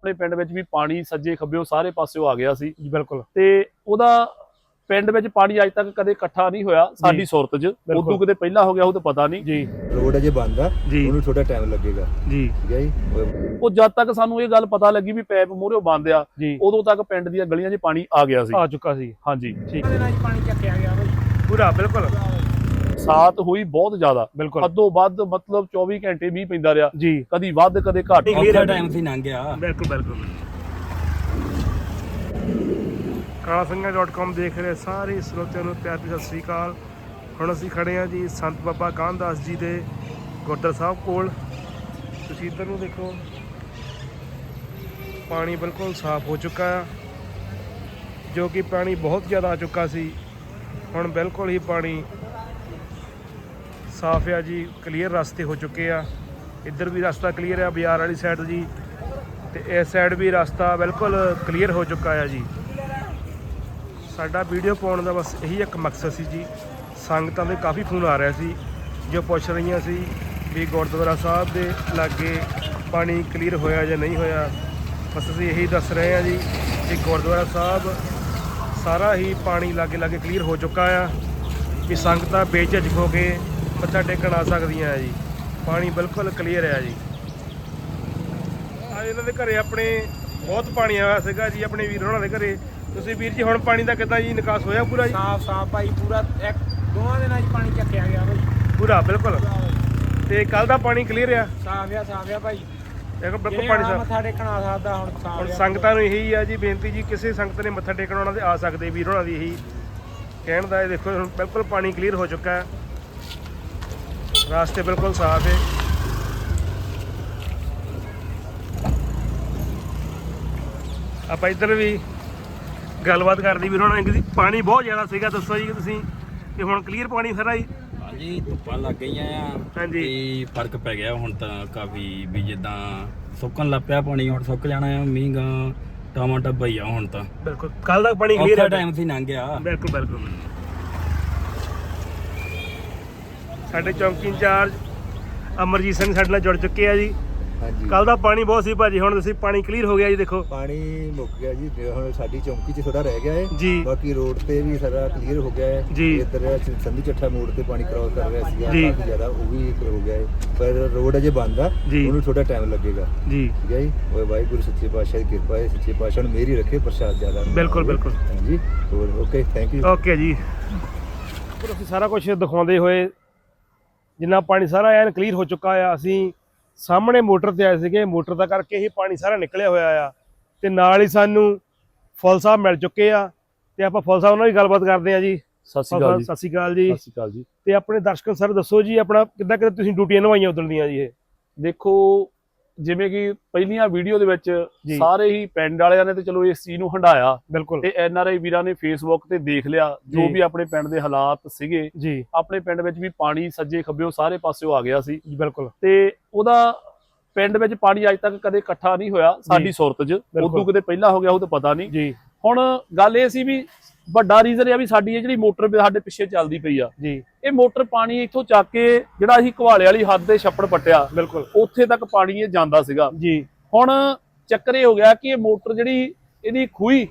ਆਪਣੇ ਪਿੰਡ ਵਿੱਚ ਵੀ ਪਾਣੀ ਸੱਜੇ ਖੱਬਿਓਂ ਸਾਰੇ ਪਾਸਿਓਂ ਆ ਗਿਆ ਸੀ। ਜੀ ਬਿਲਕੁਲ। ਤੇ ਉਹਦਾ ਪਿੰਡ ਵਿੱਚ ਪਾਣੀ ਅੱਜ ਤੱਕ ਕਦੇ ਇਕੱਠਾ ਨਹੀਂ ਹੋਇਆ ਸਾਡੀ ਸੁਰਤ 'ਚ। ਉਦੋਂ ਕਿਤੇ ਪਹਿਲਾਂ ਹੋ ਗਿਆ ਉਹ ਤਾਂ ਪਤਾ ਨਹੀਂ। ਜੀ। ਰੋਡ ਅਜੇ ਬੰਦ ਆ। ਉਹਨੂੰ ਥੋੜਾ ਟਾਈਮ ਲੱਗੇਗਾ। ਜੀ। ਠੀਕ ਹੈ ਜੀ? ਉਹ- ਜਦ ਤੱਕ ਸਾਨੂੰ ਇਹ ਗੱਲ ਪਤਾ ਲੱਗੀ ਵੀ ਪੈਪ ਮੋਹਰਿਓ ਬੰਦ ਆ ਜੀ। ਉਦੋਂ ਤੱਕ ਪਿੰਡ ਦੀਆਂ ਗਲੀਆਂ 'ਚ ਪਾਣੀ ਆ ਗਿਆ ਸੀ। ਆ ਚੁੱਕਾ ਸੀ। ਹਾਂਜੀ। ਠੀਕ ਪੂਰਾ ਬਿਲਕੁਲ। ਸਾਤ ਹੋਈ ਬਹੁਤ ਜ਼ਿਆਦਾ। ਬਿਲਕੁਲ। ਹੱਦੋਂ ਵੱਧ ਮਤਲਬ 24 ਘੰਟੇ ਮੀਂਹ ਪੈਂਦਾ ਰਿਹਾ। ਜੀ। ਕਦੀ ਵੱਧ ਕਦੇ ਘੱਟ। ਔਖਾ ਟਾਈਮ ਸੀ ਲੰਘ ਗਿਆ। ਬਿਲਕੁਲ ਬਿਲਕੁਲ। ਕਾਲਾਸੰਗਾ.com ਦੇਖ ਰਹੇ ਸਾਰੇ ਸਰੋਤਿਆਂ ਨੂੰ ਪਿਆਰ ਭਰੀ ਸਤਿ ਸ੍ਰੀ ਅਕਾਲ। ਹੁਣ ਅਸੀਂ ਖੜੇ ਹਾਂ ਜੀ ਸੰਤ ਬਾਬਾ ਕਾਨਦਾਸ ਜੀ ਦੇ ਗੁਰਦੁਆਰਾ ਸਾਹਿਬ ਕੋਲ। ਤੁਸੀਂ ਇੱਧਰ ਨੂੰ ਦੇਖੋ। ਪਾਣੀ ਬਿਲਕੁਲ ਸਾਫ਼ ਹੋ ਚੁੱਕਾ ਆ ਜੋ ਕਿ ਪਾਣੀ ਬਹੁਤ ਜ਼ਿਆਦਾ ਆ ਚੁੱਕਾ ਸੀ। ਹੁਣ ਬਿਲਕੁਲ ਹੀ ਪਾਣੀ ਸਾਫ਼ ਆ ਜੀ ਕਲੀਅਰ ਰਸਤੇ ਹੋ ਚੁੱਕੇ ਆ। ਇੱਧਰ ਵੀ ਰਸਤਾ ਕਲੀਅਰ ਆ, ਬਾਜ਼ਾਰ ਵਾਲੀ ਸਾਈਡ ਜੀ। ਤੇ ਇਸ ਸਾਈਡ ਵੀ ਰਸਤਾ ਬਿਲਕੁਲ ਕਲੀਅਰ ਹੋ ਚੁੱਕਾ ਆ ਜੀ। ਸਾਡਾ ਵੀਡੀਓ ਪਾਉਣ ਦਾ ਬਸ ਇਹੀ ਇੱਕ ਮਕਸਦ ਸੀ ਜੀ। ਸੰਗਤਾਂ ਦੇ ਕਾਫੀ ਫੋਨ ਆ ਰਿਹਾ ਸੀ, ਜੋ ਪੁੱਛ ਰਹੀਆਂ ਸੀ ਵੀ ਗੁਰਦੁਆਰਾ ਸਾਹਿਬ ਦੇ ਲਾਗੇ ਪਾਣੀ ਕਲੀਅਰ ਹੋਇਆ ਜਾਂ ਨਹੀਂ ਹੋਇਆ। ਬਸ ਅਸੀਂ ਇਹੀ ਦੱਸ ਰਹੇ ਹਾਂ ਜੀ ਕਿ ਗੁਰਦੁਆਰਾ ਸਾਹਿਬ ਸਾਰਾ ਹੀ ਪਾਣੀ ਲਾਗੇ ਲਾਗੇ ਕਲੀਅਰ ਹੋ ਚੁੱਕਾ ਆ। ਵੀ ਸੰਗਤਾਂ ਬੇਝਿਜਕ ਹੋ ਕੇ ਮੱਥਾ ਟੇਕਣ ਆ ਸਕਦੀਆਂ ਆ ਜੀ। ਪਾਣੀ ਬਿਲਕੁਲ ਕਲੀਅਰ ਆ ਜੀ। ਆ ਇਹਨਾਂ ਦੇ ਘਰੇ ਆਪਣੇ ਬਹੁਤ ਪਾਣੀ ਆਇਆ ਸੀਗਾ ਜੀ ਆਪਣੇ ਵੀਰ ਹੋਣਾ ਦੇ ਘਰੇ। ਤੁਸੀਂ ਵੀਰ ਜੀ ਹੁਣ ਪਾਣੀ ਦਾ ਕਿੱਦਾਂ ਜੀ ਨਿਕਾਸ ਹੋਇਆ ਪੂਰਾ ਜੀ? ਸਾਫ਼ ਸਾਫ਼ ਭਾਈ ਪੂਰਾ ਇੱਕ ਦੋਵਾਂ ਦਿਨਾਂ 'ਚ ਪਾਣੀ ਚੱਕਿਆ ਗਿਆ ਭਾਈ। ਪੂਰਾ ਬਿਲਕੁਲ। ਤੇ ਕੱਲ ਦਾ ਪਾਣੀ ਕਲੀਅਰ ਆ? ਸਾਫ਼ ਆ ਸਾਫ਼ ਆ ਭਾਈ। ਦੇਖੋ ਬਿਲਕੁਲ ਪਾਣੀ ਸਾਫ਼। ਮੱਥਾ ਟੇਕਣ ਆ ਸਕਦਾ ਹੁਣ ਸਾਫ਼ ਹੁਣ ਸੰਗਤਾਂ ਨੂੰ ਇਹੀ ਆ ਜੀ ਬੇਨਤੀ ਜੀ ਕਿਸੇ ਸੰਗਤ ਨੇ ਮੱਥਾ ਟੇਕਣ ਉਹਨਾਂ ਦੇ ਆ ਸਕਦੇ ਵੀਰ ਹੋਣਾ ਦੀ ਇਹੀ। ਕਹਿਣ ਦਾ ਇਹ ਦੇਖੋ ਹੁਣ ਬਿਲਕੁਲ ਪਾਣੀ ਕਲੀਅਰ ਹੋ ਚੁੱਕਾ। ਹੈ ਰਾਸਤੇ ਬਿਲਕੁਲ ਸਾਫ਼ ਹੈ ਆਪਾਂ ਇੱਧਰ ਵੀ ਗੱਲਬਾਤ ਕਰਦੀ ਵੀਰ ਹੋਣਾ ਕਿ ਪਾਣੀ ਬਹੁਤ ਜ਼ਿਆਦਾ ਸੀਗਾ ਦੱਸੋ ਜੀ ਤੁਸੀਂ ਤੇ ਹੁਣ ਕਲੀਅਰ ਪਾਣੀ ਸਾਰਾ ਜੀ? ਹਾਂਜੀ ਧੁੱਪਾਂ ਲੱਗ ਗਈਆਂ ਆ ਹਾਂਜੀ। ਤੇ ਫ਼ਰਕ ਪੈ ਗਿਆ ਹੁਣ ਤਾਂ ਕਾਫੀ ਵੀ ਜਿੱਦਾਂ ਸੁੱਕਣ ਲੱਗ ਪਿਆ ਪਾਣੀ ਹੁਣ ਸੁੱਕ ਜਾਣਾ ਆ ਮੀਂਹ ਟਮਾਟਾ ਭਈਆ ਹੁਣ ਤਾਂ। ਬਿਲਕੁਲ ਕੱਲ ਦਾ ਪਾਣੀ ਕਲੀਅਰ ਔਖਾ ਹੈ ਟਾਈਮ ਸੀ ਲੰਘ ਗਿਆ। ਬਿਲਕੁਲ ਬਿਲਕੁਲ। ਸਾਡੇ ਚੌਂਕੀ ਇੰਚਾਰਜ ਅਮਰਜੀਤ ਸਿੰਘ ਸਾਡੇ ਨਾਲ ਜੁੜ ਚੁੱਕੇ ਆ ਜੀ। ਹਾਂਜੀ। ਕੱਲ ਦਾ ਪਾਣੀ ਬਹੁਤ ਸੀ ਭਾਜੀ ਹੁਣ ਤੁਸੀਂ ਪਾਣੀ ਕਲੀਅਰ ਹੋ ਗਿਆ ਜੀ ਦੇਖੋ। ਪਾਣੀ ਮੁੱਕ ਗਿਆ ਜੀ ਹੁਣ ਸਾਡੀ ਚੌਂਕੀ 'ਚ ਥੋੜਾ ਰਹਿ ਗਿਆ ਹੈ ਜੀ। ਬਾਕੀ ਰੋਡ ਤੇ ਵੀ ਸਾਰਾ ਕਲੀਅਰ ਹੋ ਗਿਆ ਹੈ ਜੀ। ਇੱਧਰ ਸੰਧੂ ਚੱਠਾ ਮੋੜ ਤੇ ਪਾਣੀ ਕ੍ਰਾਸ ਕਰ ਰਿਹਾ ਸੀਗਾ ਜੀ। ਕਾਫੀ ਜ਼ਿਆਦਾ ਉਹ ਵੀ ਹੋ ਗਿਆ ਹੈ ਪਰ ਰੋਡ ਅਜੇ ਬੰਦ ਆ ਜੀ। ਉਹਨੂੰ ਥੋੜਾ ਟਾਈਮ ਲੱਗੇਗਾ। ਜੀ। ਠੀਕ ਹੈ ਜੀ? ਉਹ ਵਾਹਿਗੁਰੂ ਸੱਚੇ ਪਾਤਸ਼ਾਹ ਦੀ ਕਿਰਪਾ ਹੈ ਸੱਚੇ ਪਾਤਸ਼ਾਹ ਨੂੰ ਮੇਰੀ ਰੱਖੇ ਪ੍ਰਸ਼ਾਦ ਜ਼ਿਆਦਾ ਨਾ ਬਿਲਕੁਲ, ਹੋਵੇ। ਬਿਲਕੁਲ। ਹਾਂਜੀ ਹੋਰ ਓਕੇ ਥੈਂਕ ਯੂ ਓਕੇ ਜੀ। ਪਰ ਅਸੀਂ ਸਾਰਾ ਕੁਝ ਦਿਖਾਉਂਦੇ ਹੋਏ ਜਿੰਨਾ ਪਾਣੀ ਸਾਰਾ ਐਨ ਕਲੀਅਰ ਹੋ ਚੁੱਕਾ ਆ ਅਸੀਂ ਸਾਹਮਣੇ ਮੋਟਰ ਤੇ ਆਏ ਸੀਗੇ ਮੋਟਰ ਦਾ ਕਰਕੇ ਹੀ ਪਾਣੀ ਸਾਰਾ ਨਿਕਲਿਆ ਹੋਇਆ ਆ। ਤੇ ਨਾਲ ਹੀ ਸਾਨੂੰ ਫੁੱਲ ਸਾਹਿਬ ਮਿਲ ਚੁੱਕੇ ਆ ਤੇ ਆਪਾਂ ਫੁੱਲ ਸਾਹਿਬ ਨਾਲ ਵੀ ਗੱਲਬਾਤ ਕਰਦੇ ਆ ਜੀ। ਸਤਿ ਸ਼੍ਰੀ ਅਕਾਲ ਜੀ। ਸਤਿ ਸ਼੍ਰੀ ਅਕਾਲ ਜੀ। ਸਤਿ ਸ਼੍ਰੀ ਅਕਾਲ ਜੀ। ਤੇ ਆਪਣੇ ਦਰਸ਼ਕਾਂ ਸਰ ਦੱਸੋ ਜੀ ਆਪਣਾ ਕਿੱਦਾਂ ਕਿੱਦਾਂ ਤੁਸੀਂ ਡਿਊਟੀਆਂ ਨਿਭਾਈਆਂ ਉਦੋਂ ਦੀਆਂ ਜੀ ਇਹ? ਦੇਖੋ ਜਿਵੇਂ ਕਿ ਪਹਿਲੀਆਂ ਵੀਡੀਓ ਦੇ ਵਿੱਚ। ਸਾਰੇ ਹੀ ਪਿੰਡ ਵਾਲਿਆਂ ਨੇ ਤੇ ਚਲੋ ਇਸ ਚੀਜ਼ ਨੂੰ ਹੰਡਾਇਆ ਬਿਲਕੁਲ। ਤੇ ਐਨ ਆਰ ਆਈ ਵੀਰਾਂ ਨੇ ਫੇਸਬੁੱਕ ਤੇ ਦੇਖ ਲਿਆ ਜੋ। ਵੀ ਆਪਣੇ ਪਿੰਡ ਦੇ ਹਾਲਾਤ ਸੀਗੇ ਜੀ। ਆਪਣੇ ਪਿੰਡ ਵਿੱਚ ਵੀ ਪਾਣੀ ਸੱਜੇ ਖੱਬਿਓਂ ਸਾਰੇ ਪਾਸਿਓਂ ਆ ਗਿਆ ਸੀ। ਬਿਲਕੁਲ। ਤੇ ਉਹਦਾ ਪਿੰਡ ਵਿੱਚ ਪਾਣੀ ਅੱਜ ਤੱਕ ਕਦੇ ਇਕੱਠਾ ਨਹੀਂ ਹੋਇਆ ਸਾਡੀ ਸੁਰਤ 'ਚ। ਉਦੋਂ ਕਿਤੇ ਪਹਿਲਾਂ ਹੋ ਗਿਆ ਉਹ ਤਾਂ ਪਤਾ ਨਹੀਂ। ਜੀ। ਹੁਣ ਗੱਲ ਇਹ ਸੀ ਵੀ ਵੱਡਾ ਰੀਜ਼ਨ ਇਹ ਆ ਵੀ ਸਾਡੀ ਇਹ ਜਿਹੜੀ ਮੋਟਰ ਸਾਡੇ ਪਿੱਛੇ ਚੱਲਦੀ ਪਈ ਆ। ਜੀ। ਇਹ ਮੋਟਰ ਪਾਣੀ ਇੱਥੋਂ ਚੱਕ ਕੇ ਜਿਹੜਾ ਅਸੀਂ ਘਵਾਲੇ ਵਾਲੀ ਹੱਦ ਤੇ ਛੱਪੜ ਪੱਟਿਆ ਬਿਲਕੁਲ। ਉੱਥੇ ਤੱਕ ਪਾਣੀ ਇਹ ਜਾਂਦਾ ਸੀਗਾ। ਜੀ। ਹੁਣ ਚੱਕਰ ਇਹ ਹੋ ਗਿਆ ਕਿ ਇਹ ਮੋਟਰ ਜਿਹੜੀ ਇਹਦੀ ਖੂਹੀ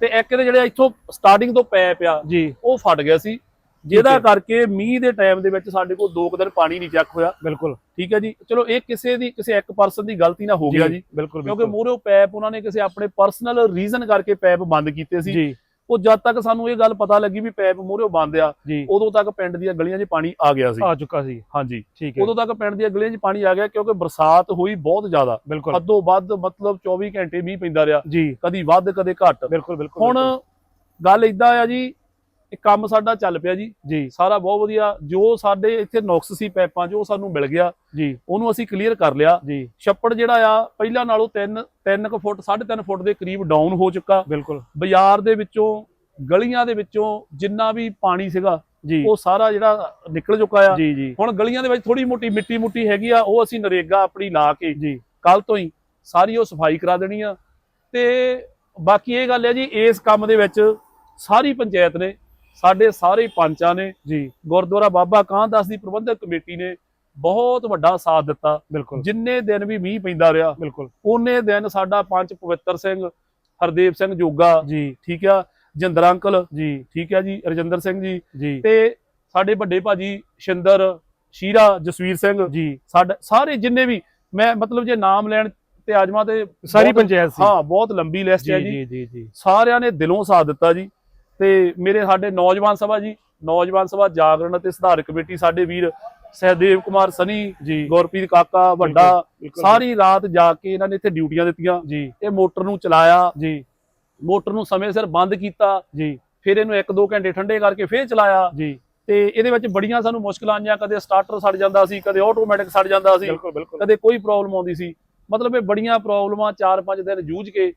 ਤੇ ਇੱਕ ਇਹਦੇ ਜਿਹੜੇ ਇੱਥੋਂ ਸਟਾਰਟਿੰਗ ਤੋਂ ਪੈਪ ਆ ਜੀ। ਉਹ ਫਟ ਗਿਆ ਸੀ। ਜਿਹਦਾ। ਕਰਕੇ ਮੀਂਹ ਦੇ ਟਾਈਮ ਦੇ ਵਿੱਚ ਸਾਡੇ ਕੋਲ ਦੋ ਕੁ ਦਿਨ ਪਾਣੀ ਨਹੀਂ ਚੱਕ ਹੋਇਆ। ਬਿਲਕੁਲ। ਠੀਕ ਹੈ ਜੀ। ਚਲੋ ਇਹ ਕਿਸੇ ਦੀ ਕਿਸੇ ਇੱਕ ਪਰਸਨ ਦੀ ਗਲਤੀ ਨਾਲ ਹੋ ਗਿਆ ਜੀ ਕਿਉਂਕਿ ਮੂਹਰੇ ਪੈਪ ਉਹਨਾਂ ਨੇ ਕਿਸੇ ਆਪਣੇ ਪਰਸਨਲ ਰੀਜ਼ਨ ਕਰਕੇ ਪੈਪ ਬੰਦ ਕੀਤੇ ਸੀ। ਜੀ। ਉਹ ਜਦ ਤੱਕ ਸਾਨੂੰ ਇਹ ਗੱਲ ਪਤਾ ਲੱਗੀ ਵੀ ਪੈਪ ਮੂਹਰੇ ਬੰਦ ਆ ਉਦੋਂ ਤੱਕ ਪਿੰਡ ਦੀਆਂ ਗਲੀਆਂ 'ਚ ਪਾਣੀ ਆ ਗਿਆ ਸੀ। ਆ ਚੁੱਕਾ ਸੀ ਹਾਂਜੀ ਠੀਕ ਹੈ। ਉਦੋਂ ਤੱਕ ਪਿੰਡ ਦੀਆਂ ਗਲੀਆਂ 'ਚ ਪਾਣੀ ਆ ਗਿਆ ਕਿਉਂਕਿ ਬਰਸਾਤ ਹੋਈ ਬਹੁਤ ਜ਼ਿਆਦਾ। ਬਿਲਕੁਲ। ਹੱਦੋਂ ਵੱਧ ਮਤਲਬ 24 ਘੰਟੇ ਮੀਂਹ ਪੈਂਦਾ ਰਿਹਾ ਜੀ। ਕਦੀ ਵੱਧ ਕਦੇ ਘੱਟ। ਬਿਲਕੁਲ ਬਿਲਕੁਲ ਹੁਣ ਗੱਲ ਇਦਾਂ ਆ ਜੀ ਇਹ ਕੰਮ ਸਾਡਾ ਚੱਲ ਪਿਆ ਜੀ। ਜੀ। ਸਾਰਾ ਬਹੁਤ ਵਧੀਆ। ਜੋ ਸਾਡੇ ਇੱਥੇ ਨੁਕਸ ਸੀ ਪੈਪਾਂ ਉਹ ਸਾਨੂੰ ਮਿਲ ਗਿਆ ਜੀ। ਉਹਨੂੰ ਅਸੀਂ ਕਲੀਅਰ ਕਰ ਲਿਆ। ਜੀ। ਛੱਪੜ ਜਿਹੜਾ ਆ ਪਹਿਲਾਂ ਨਾਲੋਂ 3 3 ਕੁ ਫੁੱਟ 3.5 ਫੁੱਟ ਦੇ ਕਰੀਬ ਡਾਊਨ ਹੋ ਚੁੱਕਾ। ਬਿਲਕੁਲ। ਬਾਜ਼ਾਰ ਦੇ ਵਿੱਚੋਂ ਗਲੀਆਂ ਦੇ ਵਿੱਚੋਂ ਜਿੰਨਾ ਵੀ ਪਾਣੀ ਸੀਗਾ ਜੀ। ਉਹ ਸਾਰਾ ਜਿਹੜਾ ਨਿਕਲ ਚੁੱਕਾ ਆ। ਜੀ ਜੀ। ਹੁਣ ਗਲੀਆਂ ਦੇ ਵਿੱਚ ਥੋੜੀ ਮੋਟੀ ਮਿੱਟੀ ਮੁੱਟੀ ਹੈਗੀ ਆ ਉਹ ਅਸੀਂ ਨਰੇਗਾ ਆਪਣੀ ਲਾ ਕੇ ਜੀ। ਕੱਲ ਤੋਂ ਹੀ ਸਾਰੀ ਉਹ ਸਫ਼ਾਈ ਕਰਾ ਦੇਣੀ ਆ। ਤੇ ਬਾਕੀ ਇਹ ਗੱਲ ਹੈ ਜੀ ਇਸ ਕੰਮ ਦੇ ਵਿੱਚ ਸਾਰੀ ਪੰਚਾਇਤ ਨੇ ਸਾਡੇ ਸਾਰੇ ਪੰਚਾਂ ਨੇ ਜੀ। ਗੁਰਦੁਆਰਾ ਬਾਬਾ ਕਾਂਦਾਸ ਦੀ ਪ੍ਰਬੰਧਕ ਕਮੇਟੀ ਨੇ ਬਹੁਤ ਵੱਡਾ ਸਾਥ ਦਿੱਤਾ। ਬਿਲਕੁਲ। ਜਿੰਨੇ ਦਿਨ ਵੀ ਮੀਂਹ ਪੈਂਦਾ ਰਿਹਾ ਬਿਲਕੁਲ। ਉਹਨੇ ਦਿਨ ਸਾਡਾ ਪੰਚ ਪਵਿੱਤਰ ਸਿੰਘ ਹਰਦੇਵ ਸਿੰਘ ਜੋਗਾ ਜੀ। ਠੀਕ ਆ ਜਿੰਦਰ ਅੰਕਲ ਜੀ। ਠੀਕ ਆ ਜੀ ਰਜਿੰਦਰ ਸਿੰਘ ਜੀ ਤੇ ਸਾਡੇ ਵੱਡੇ ਭਾਜੀ ਸ਼ਿੰਦਰ ਸ਼ੀਰਾ ਜਸਵੀਰ ਸਿੰਘ ਜੀ। ਸਾਡੇ ਸਾਰੇ ਜਿੰਨੇ ਵੀ ਮੈਂ ਮਤਲਬ ਜੇ ਨਾਮ ਲੈਣ ਤੇ ਆਜਮਾ ਤੇ ਸਾਰੀ ਪੰਚਾਇਤ ਸੀ। ਹਾਂ ਬਹੁਤ ਲੰਬੀ ਲਿਸਟ ਹੈ ਜੀ ਜੀ ਜੀ। ਸਾਰਿਆਂ ਨੇ ਦਿਲੋਂ ਸਾਥ ਦਿੱਤਾ ਜੀ। ਤੇ ਮੇਰੇ ਸਾਡੇ ਨੌਜਵਾਨ ਸਭਾ ਜੀ ਨੌਜਵਾਨ ਸਭਾ ਜਾਗਰਣ ਅਤੇ ਸੁਧਾਰ ਕਮੇਟੀ ਸਾਡੇ ਵੀਰ ਸਹਿਦੇਵ ਕੁਮਾਰ ਸਨੀ ਜੀ। ਗੁਰਪ੍ਰੀਤ ਕਾਕਾ ਵੱਡਾ। ਸਾਰੀ ਰਾਤ ਜਾ ਕੇ ਇਹਨਾਂ ਨੇ ਇੱਥੇ ਡਿਊਟੀਆਂ ਦਿੱਤੀਆਂ। ਜੀ। ਇਹ ਮੋਟਰ ਨੂੰ ਚਲਾਇਆ। ਜੀ। ਮੋਟਰ ਨੂੰ ਸਮੇਂ ਸਿਰ ਬੰਦ ਕੀਤਾ। ਜੀ। ਫਿਰ ਇਹਨੂੰ 1-2 ਘੰਟੇ ਠੰਡੇ ਕਰਕੇ ਫੇਰ ਚਲਾਇਆ। ਜੀ। ਤੇ ਇਹਦੇ ਵਿੱਚ ਬੜੀਆਂ ਸਾਨੂੰ ਮੁਸ਼ਕਲਾਂ ਆਈਆਂ। ਕਦੇ ਸਟਾਰਟਰ ਸੜ ਜਾਂਦਾ ਸੀ ਕਦੇ ਆਟੋਮੈਟਿਕ ਸੜ ਜਾਂਦਾ ਸੀ। ਕਦੇ ਕੋਈ ਪ੍ਰੋਬਲਮ ਆਉਂਦੀ ਸੀ। ਮਤਲਬ ਇਹ ਬੜੀਆਂ ਪ੍ਰੋਬਲਮਾਂ 4-5 ਦਿਨ ਜੂਝ ਕੇ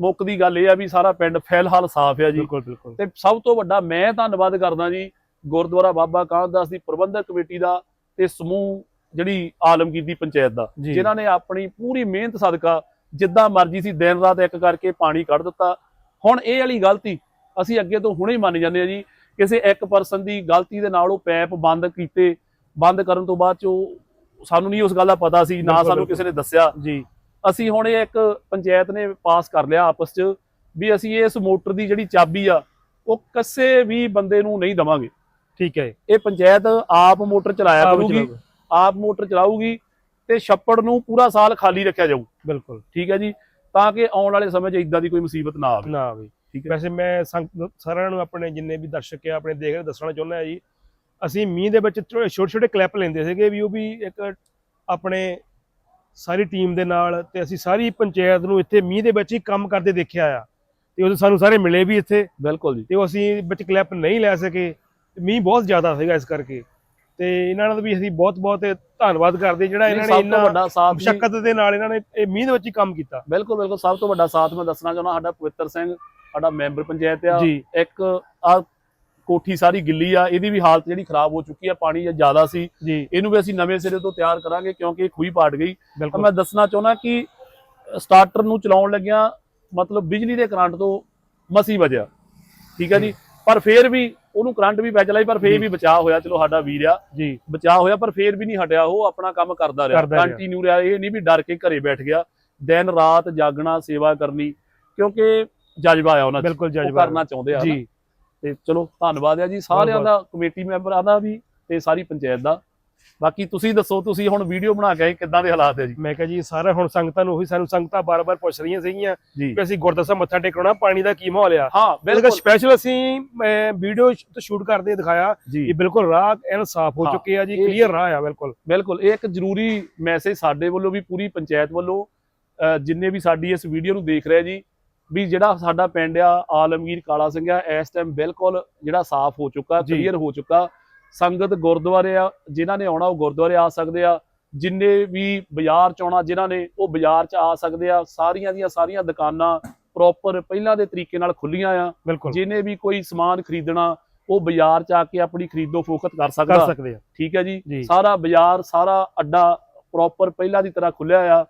ਮੁੱਕਦੀ ਗੱਲ ਇਹ ਆ ਵੀ ਸਾਰਾ ਪਿੰਡ ਫਿਲਹਾਲ ਸਾਫ਼ ਆ ਜੀ। ਬਿਲਕੁਲ ਬਿਲਕੁਲ। ਤੇ ਸਭ ਤੋਂ ਵੱਡਾ ਮੈਂ ਧੰਨਵਾਦ ਕਰਦਾ ਜੀ ਗੁਰਦੁਆਰਾ ਬਾਬਾ ਕਾਹਦਾਸ ਦੀ ਪ੍ਰਬੰਧਕ ਕਮੇਟੀ ਦਾ ਤੇ ਸਮੂਹ ਜਿਹੜੀ ਆਲਮਗੀਰ ਦੀ ਪੰਚਾਇਤ ਦਾ। ਜਿਨ੍ਹਾਂ ਨੇ ਆਪਣੀ ਪੂਰੀ ਮਿਹਨਤ ਸਦਕਾ ਜਿੱਦਾਂ ਮਰਜ਼ੀ ਸੀ ਦਿਨ ਰਾਤ ਇੱਕ ਕਰਕੇ ਪਾਣੀ ਕੱਢ ਦਿੱਤਾ। ਹੁਣ ਇਹ ਵਾਲੀ ਗਲਤੀ ਅਸੀਂ ਅੱਗੇ ਤੋਂ ਹੁਣੇ ਮੰਨ ਜਾਂਦੇ ਆ ਜੀ ਕਿਸੇ ਇੱਕ ਪਰਸਨ ਦੀ ਗਲਤੀ ਦੇ ਨਾਲ ਉਹ ਪੈਪ ਬੰਦ ਕੀਤੇ ਬੰਦ ਕਰਨ ਤੋਂ ਬਾਅਦ ਚ ਉਹ ਸਾਨੂੰ ਨਹੀਂ ਉਸ ਗੱਲ ਦਾ ਪਤਾ ਸੀ ਨਾ ਸਾਨੂੰ ਕਿਸੇ ਨੇ ਦੱਸਿਆ। ਜੀ। ਅਸੀਂ ਹੁਣ ਇਹ ਇੱਕ ਪੰਚਾਇਤ ਨੇ ਪਾਸ ਕਰ ਲਿਆ ਆਪਸ 'ਚ ਵੀ ਅਸੀਂ ਇਸ ਮੋਟਰ ਦੀ ਜਿਹੜੀ ਚਾਬੀ ਆ ਉਹ ਕਿਸੇ ਵੀ ਬੰਦੇ ਨੂੰ ਨਹੀਂ ਦਵਾਂਗੇ। ਠੀਕ ਹੈ ਇਹ ਪੰਚਾਇਤ ਆਪ ਮੋਟਰ ਚਲਾਇਆ ਕਰੂਗੀ। ਆਪ ਮੋਟਰ ਚਲਾਊਗੀ ਤੇ ਛੱਪੜ ਨੂੰ ਪੂਰਾ ਸਾਲ ਖਾਲੀ ਰੱਖਿਆ ਜਾਊ। ਬਿਲਕੁਲ। ਠੀਕ ਹੈ ਜੀ? ਤਾਂ ਕਿ ਆਉਣ ਵਾਲੇ ਸਮੇਂ 'ਚ ਇਦਾਂ ਦੀ ਕੋਈ ਮੁਸੀਬਤ ਨਾ ਆਵੇ। ਨਾ ਵੀ ਠੀਕ ਹੈ। ਵੈਸੇ ਮੈਂ ਸਾਰਿਆਂ ਨੂੰ ਆਪਣੇ ਜਿੰਨੇ ਵੀ ਦਰਸ਼ਕ ਆ ਆਪਣੇ ਦੇਖ ਰਹੇ ਦੱਸਣਾ ਚਾਹੁੰਦਾ ਹਾਂ ਜੀ ਅਸੀਂ ਮੀਂਹ ਦੇ ਵਿੱਚ ਛੋਟੇ ਛੋਟੇ ਕਲਿੱਪ ਲੈਂਦੇ ਸੀਗੇ ਵੀ ਉਹ ਵੀ ਇੱਕ ਆਪਣੇ ਸਾਰੀ ਟੀਮ ਦੇ ਨਾਲ ਤੇ ਅਸੀਂ ਸਾਰੀ ਪੰਚਾਇਤ ਨੂੰ ਇੱਥੇ ਮੀਂਹ ਦੇ ਵਿੱਚ ਹੀ ਕੰਮ ਕਰਦੇ ਦੇਖਿਆ ਆ। ਤੇ ਉਹ ਸਾਨੂੰ ਸਾਰੇ ਮਿਲੇ ਵੀ ਇੱਥੇ। ਬਿਲਕੁਲ ਜੀ। ਤੇ ਉਹ ਅਸੀਂ ਵਿੱਚ ਕਲਿੱਪ ਨਹੀਂ ਲੈ ਸਕੇ। ਮੀਂਹ ਬਹੁਤ ਜ਼ਿਆਦਾ ਸੀਗਾ ਇਸ ਕਰਕੇ। ਤੇ ਇਹਨਾਂ ਦਾ ਵੀ ਅਸੀਂ ਬਹੁਤ ਬਹੁਤ ਧੰਨਵਾਦ ਕਰਦੇ ਜਿਹੜਾ ਇਹਨਾਂ ਨੇ ਇੰਨਾ ਵੱਡਾ ਸਾਥ ਮੁਸ਼ਕਲ ਦੇ ਨਾਲ ਇਹਨਾਂ ਨੇ ਇਹ ਮੀਂਹ ਦੇ ਵਿੱਚ ਹੀ ਕੰਮ ਕੀਤਾ। ਬਿਲਕੁਲ ਬਿਲਕੁਲ। ਸਭ ਤੋਂ ਵੱਡਾ ਸਾਥ ਮੈਂ ਦੱਸਣਾ ਚਾਹੁੰਦਾ ਸਾਡਾ ਪਵਿੱਤਰ ਸਿੰਘ ਸਾਡਾ ਮੈਂਬਰ ਪੰਚਾਇਤ ਆ। ਇੱਕ ਆ ਕੋਠੀ ਸਾਰੀ ਗਿੱਲੀ ਆ ਇਹਦੀ ਵੀ ਹਾਲਤ ਜਿਹੜੀ ਖਰਾਬ ਹੋ ਚੁੱਕੀ ਆ ਪਾਣੀ ਜ਼ਿਆਦਾ ਸੀ। ਇਹਨੂੰ ਵੀ ਅਸੀਂ ਨਵੇਂ ਸਿਰੇ ਤੋਂ ਤਿਆਰ ਕਰਾਂਗੇ ਕਿਉਂਕਿ ਇਹ ਖੂਹੀ ਪਾਟ ਗਈ। ਤਾਂ ਮੈਂ ਦੱਸਣਾ ਚਾਹੁੰਦਾ ਕਿ ਸਟਾਰਟਰ ਨੂੰ ਚਲਾਉਣ ਲੱਗਿਆ ਮਤਲਬ ਬਿਜਲੀ ਦੇ ਕਰੰਟ ਤੋਂ ਮਸੀ ਵਜਿਆ। ਠੀਕ ਹੈ ਜੀ? ਪਰ ਫੇਰ ਵੀ ਉਹਨੂੰ ਕਰੰਟ ਵੀ ਪੈ ਚਲਾਈ ਪਰ ਫੇਰ। ਵੀ ਬਚਾਅ ਹੋਇਆ। ਚਲੋ ਸਾਡਾ ਵੀਰ ਆ। ਜੀ। ਬਚਾਅ ਹੋਇਆ ਪਰ ਫੇਰ ਵੀ ਨਹੀਂ ਹਟਿਆ। ਉਹ ਆਪਣਾ ਕੰਮ ਕਰਦਾ ਰਿਹਾ। ਕੰਟੀਨਿਊ ਰਿਹਾ। ਇਹ ਨਹੀਂ ਵੀ ਡਰ ਕੇ ਘਰੇ ਬੈਠ ਗਿਆ। ਦਿਨ ਰਾਤ ਜਾਗਣਾ ਸੇਵਾ ਕਰਨੀ ਕਿਉਂਕਿ ਜਜ਼ਬਾ ਆ ਉਹਨਾਂ 'ਚ। ਬਿਲਕੁਲ ਜਜ਼ਬਾ। ਕਰਨਾ ਚਾਹੁੰਦੇ ਆ। ਜੀ। ਤੇ ਚਲੋ ਧੰਨਵਾਦ ਆ ਜੀ ਸਾਰਿਆਂ ਦਾ ਕਮੇਟੀ ਮੈਂਬਰਾਂ ਦਾ ਵੀ ਤੇ ਸਾਰੀ ਪੰਚਾਇਤ ਦਾ। ਬਾਕੀ ਤੁਸੀਂ ਦੱਸੋ ਤੁਸੀਂ ਹੁਣ ਵੀਡੀਓ ਬਣਾ ਕੇ ਕਿੱਦਾਂ ਦੇ ਹਾਲਾਤ ਹੈ ਜੀ? ਮੈਂ ਕਿਹਾ ਜੀ ਸਾਰਾ ਹੁਣ ਸੰਗਤਾਂ ਨੂੰ ਉਹੀ ਸਾਨੂੰ ਸੰਗਤਾਂ ਬਾਰ-ਬਾਰ ਪੁੱਛ ਰਹੀਆਂ ਸੀਗੀਆਂ ਕਿ ਅਸੀਂ ਗੁਰਦੁਆਰਾ ਸਾਹਿਬ ਮੱਥਾ ਟੇਕਣਾ ਪਾਣੀ ਦਾ ਕੀ ਮਾਹੌਲ ਆ? ਹਾਂ ਬਿਲਕੁਲ। ਸਪੈਸ਼ਲ ਅਸੀਂ ਵੀਡੀਓ ਸ਼ੂਟ ਕਰਦੇ ਦਿਖਾਇਆ ਕਿ ਬਿਲਕੁਲ ਰਾਹ ਐਨ ਸਾਫ਼ ਹੋ ਚੁੱਕੇ ਆ ਜੀ ਇਹ- ਕਲੀਅਰ ਰਾਹ ਆ ਬਿਲਕੁਲ। ਬਿਲਕੁਲ ਇਹ ਇੱਕ ਜ਼ਰੂਰੀ ਮੈਸੇਜ ਸਾਡੇ ਵੱਲੋਂ ਵੀ ਪੂਰੀ ਪੰਚਾਇਤ ਵੱਲੋਂ ਜਿੰਨੇ ਵੀ ਸਾਡੀ ਇਸ ਵੀਡੀਓ ਨੂੰ ਦੇਖ ਰਹੇ ਜੀ ਵੀ ਜਿਹੜਾ ਸਾਡਾ ਪਿੰਡ ਆ ਆਲਮਗੀਰ ਕਾਲਾ ਸਿੰਘ ਆ ਇਸ ਟਾਈਮ ਬਿਲਕੁਲ ਜਿਹੜਾ ਸਾਫ਼ ਹੋ ਚੁੱਕਾ। ਕਲੀਅਰ ਹੋ ਚੁੱਕਾ। ਸੰਗਤ ਗੁਰਦੁਆਰੇ ਆ ਜਿਨ੍ਹਾਂ ਨੇ ਆਉਣਾ ਉਹ ਗੁਰਦੁਆਰੇ ਆ ਸਕਦੇ ਆ। ਜਿੰਨੇ ਵੀ ਬਾਜ਼ਾਰ ਚ ਆਉਣਾ ਜਿਨ੍ਹਾਂ ਨੇ ਉਹ ਬਾਜ਼ਾਰ ਚ ਆ ਸਕਦੇ ਆ ਸਾਰੀਆਂ ਦੀਆਂ ਸਾਰੀਆਂ ਦੁਕਾਨਾਂ ਪ੍ਰੋਪਰ ਪਹਿਲਾਂ ਦੇ ਤਰੀਕੇ ਨਾਲ ਖੁੱਲੀਆਂ ਆ। ਜਿਹਨੇ ਵੀ ਕੋਈ ਸਮਾਨ ਖਰੀਦਣਾ ਉਹ ਬਾਜ਼ਾਰ ਚ ਆ ਕੇ ਆਪਣੀ ਖਰੀਦੋ ਫੋਕਤ ਕਰ ਕਰ ਸਕਦਾ ਸਕਦੇ ਆ। ਠੀਕ ਹੈ ਜੀ। ਸਾਰਾ ਬਾਜ਼ਾਰ ਸਾਰਾ ਅੱਡਾ ਪ੍ਰੋਪਰ ਪਹਿਲਾਂ ਦੀ ਤਰ੍ਹਾਂ ਖੁੱਲਿਆ ਆ।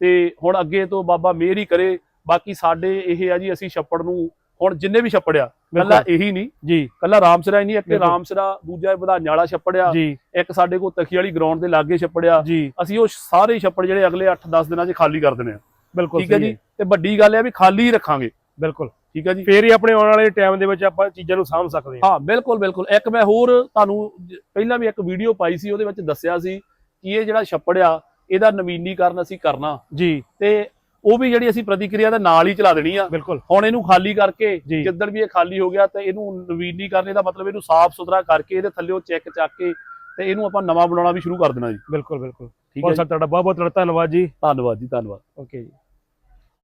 ਤੇ ਹੁਣ ਅੱਗੇ ਤੋਂ ਬਾਬਾ ਮਿਹਰ ਹੀ ਕਰੇ ਬਾਕੀ ਸਾਡੇ ਇਹ ਆ ਜੀ ਅਸੀਂ ਛੱਪੜ ਨੂੰ ਹੁਣ ਜਿੰਨੇ ਵੀ ਛੱਪੜਿਆ ਕੱਲਾ ਇਹੀ ਨਹੀਂ ਜੀ। ਕੱਲਾ ਰਾਮਸਰਾ ਹੀ ਨਹੀਂ ਇੱਕ। ਰਾਮਸਰਾ ਦੂਜਾ ਵਧਾਈਆਂ ਵਾਲਾ ਛੱਪੜਿਆ ਇੱਕ ਸਾਡੇ ਕੋਲ ਤਖੀ ਵਾਲੀ ਗਰਾਊਂਡ ਦੇ ਲਾਗੇ ਛੱਪੜਿਆ ਅਸੀਂ ਉਹ ਸਾਰੇ ਛੱਪੜ ਜਿਹੜੇ ਅਗਲੇ 8-10 ਦਿਨਾਂ 'ਚ ਖਾਲੀ ਕਰ ਦੇਣੇ ਆ। ਬਿਲਕੁਲ ਠੀਕ ਹੈ ਜੀ? ਤੇ ਵੱਡੀ ਗੱਲ ਇਹ ਆ ਵੀ ਖਾਲੀ ਹੀ ਰੱਖਾਂਗੇ। ਬਿਲਕੁਲ। ਠੀਕ ਹੈ ਜੀ? ਫੇਰ ਹੀ ਆਪਣੇ ਆਉਣ ਵਾਲੇ ਟਾਈਮ ਦੇ ਵਿੱਚ ਆਪਾਂ ਚੀਜ਼ਾਂ ਨੂੰ ਸਾਂਭ ਸਕਦੇ ਹਾਂ। ਹਾਂ ਬਿਲਕੁਲ ਬਿਲਕੁਲ। ਇੱਕ ਮੈਂ ਹੋਰ ਤੁਹਾਨੂੰ ਪਹਿਲਾਂ ਵੀ ਇੱਕ ਵੀਡੀਓ ਪਾਈ ਸੀ ਉਹਦੇ ਵਿੱਚ ਦੱਸਿਆ ਸੀ ਕਿ ਇਹ ਜਿਹੜਾ ਛੱਪੜ ਆ ਇਹਦਾ ਨਵੀਨੀਕਰਨ ਅਸੀਂ ਕਰਨਾ। ਜੀ। ਤੇ ਉਹ ਵੀ ਜਿਹੜੀ ਅਸੀਂ ਪ੍ਰਤੀਕਿਰਿਆ ਦੇ ਨਾਲ ਹੀ ਚਲਾ ਦੇਣੀ ਆ। ਬਿਲਕੁਲ। ਹੁਣ ਇਹਨੂੰ ਖਾਲੀ ਕਰਕੇ। ਜਿੱਦਣ ਵੀ ਇਹ ਖਾਲੀ ਹੋ ਗਿਆ ਤੇ ਇਹਨੂੰ ਨਵੀਨੀਕਰਨ ਦਾ ਮਤਲਬ ਇਹਨੂੰ ਸਾਫ਼ ਸੁਥਰਾ ਕਰਕੇ ਇਹਦੇ ਥੱਲੇੋਂ ਚੈੱਕ ਚੱਕ ਕੇ ਤੇ ਇਹਨੂੰ ਆਪਾਂ ਨਵਾਂ ਬਣਾਉਣਾ ਵੀ ਸ਼ੁਰੂ ਕਰ ਦੇਣਾ ਜੀ। ਬਿਲਕੁਲ ਬਿਲਕੁਲ। ਠੀਕ ਹੈ? ਸਾਡਾ ਤੁਹਾਡਾ ਬਹੁਤ ਬਹੁਤ ਧੰਨਵਾਦ ਜੀ। ਧੰਨਵਾਦ ਜੀ ਧੰਨਵਾਦ। ਓਕੇ ਜੀ।